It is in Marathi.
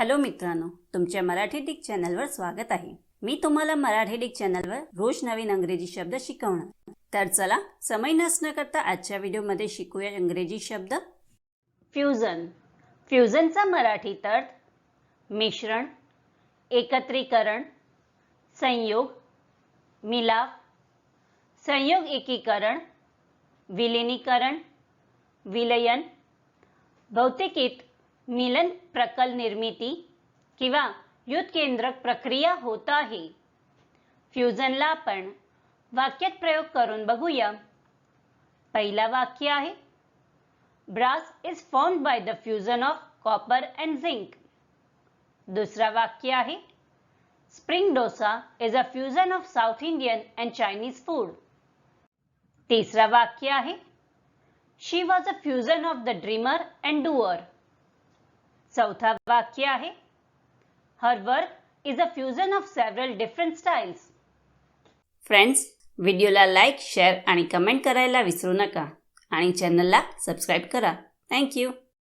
हॅलो मित्रांनो तुमच्या मराठी डिक चॅनलवर स्वागत आहे. मी तुम्हाला मराठी डिक चॅनलवर रोज नवीन अंग्रेजी शब्द शिकवणार. तर चला समय नसणं करता आजच्या व्हिडिओमध्ये शिकूया इंग्रजी शब्द. फ्युजन. फ्युजनचा मराठी अर्थ मिश्रण एकत्रीकरण संयोग मिलाप संयोग एकीकरण विलिनीकरण विलयन भौतिकीत मिलन प्रकल निर्मिती किंवा युद्धकेंद्रक प्रक्रिया होत आहे फ्युजनला आपण वाक्यात प्रयोग करून बघूया. पहिला वाक्य आहे brass is formed by the fusion of copper and zinc दुसरा वाक्य आहे spring dosa is a fusion of South Indian and Chinese food तिसरा वाक्य आहे she was a fusion of the dreamer and doer चौथा वाक्य आहे. Her work is a fusion of several different styles friends व्हिडिओला लाईक शेअर आणि कमेंट करायला विसरू नका. आणि चॅनलला सबस्क्राईब करा. थँक्यू